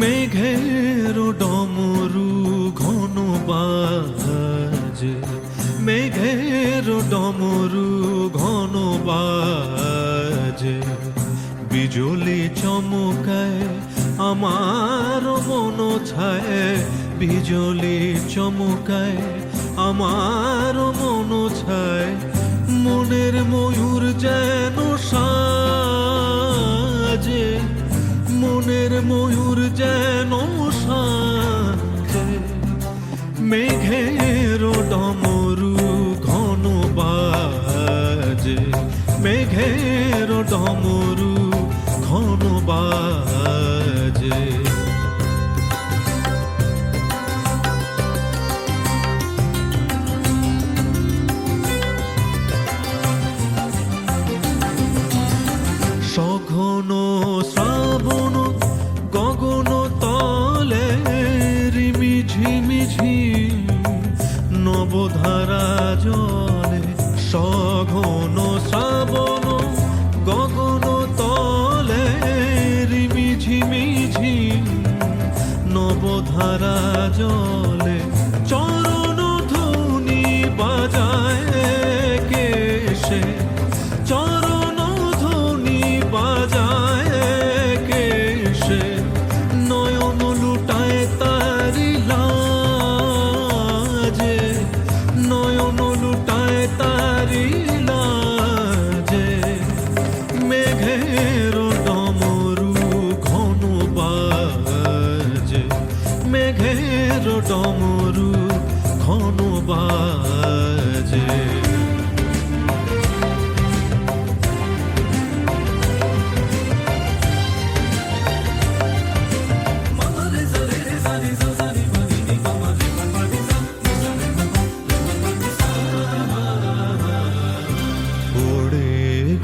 মেঘের ডমরু ঘন বাজে মেঘের ডমরু ঘন বাজে বিজলি চমকায় আমার মন ছায় বিজলি চমকায় আমার মন ছায় মনের ময়ূর Hey. সঘন শ্রাবণ গগন তলে রিমি ঝিমি ঝিম নবধারা জলে চরণ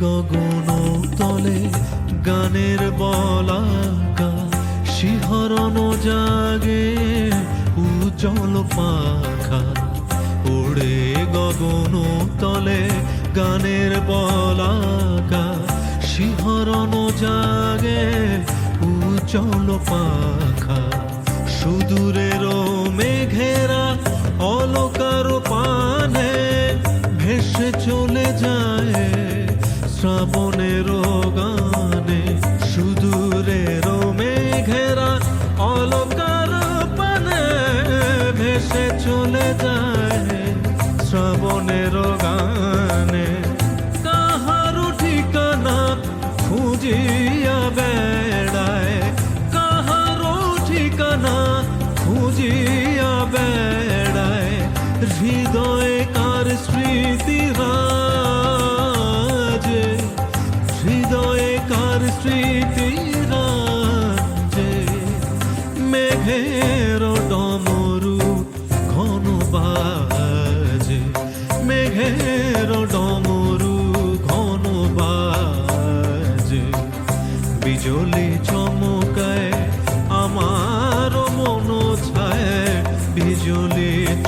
গগন তলে গানের বলাকা, শিহরণ জাগে উজ্জ্বল পাখা। ওড়ে গগন তলে গানের বলাকা, শিহরণ জাগে উজ্জ্বল পাখা। সুদূরের মেঘেরা অলকার চলে যায় শ্রাবণের গানে। কাহারো ঠিকানা খুঁজিয়া বেড়ায়। ঠিকানা খুঁজিয়া বেড়ায়। হৃদয়ে কার স্মৃতি রাজে? হৃদয়ে কার স্মৃতি রাজে? মেঘের ডমরু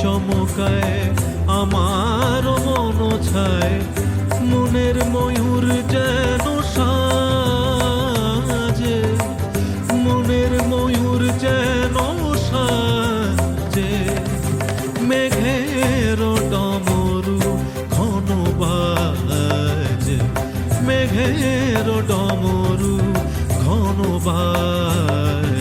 চমকায় আমার মন ছায় মনের ময়ূর যেন সাজে, মনের ময়ূর যেন সাজে। মেঘের ডমরু ঘন বাজে, মেঘের ডমরু ঘন বাজে।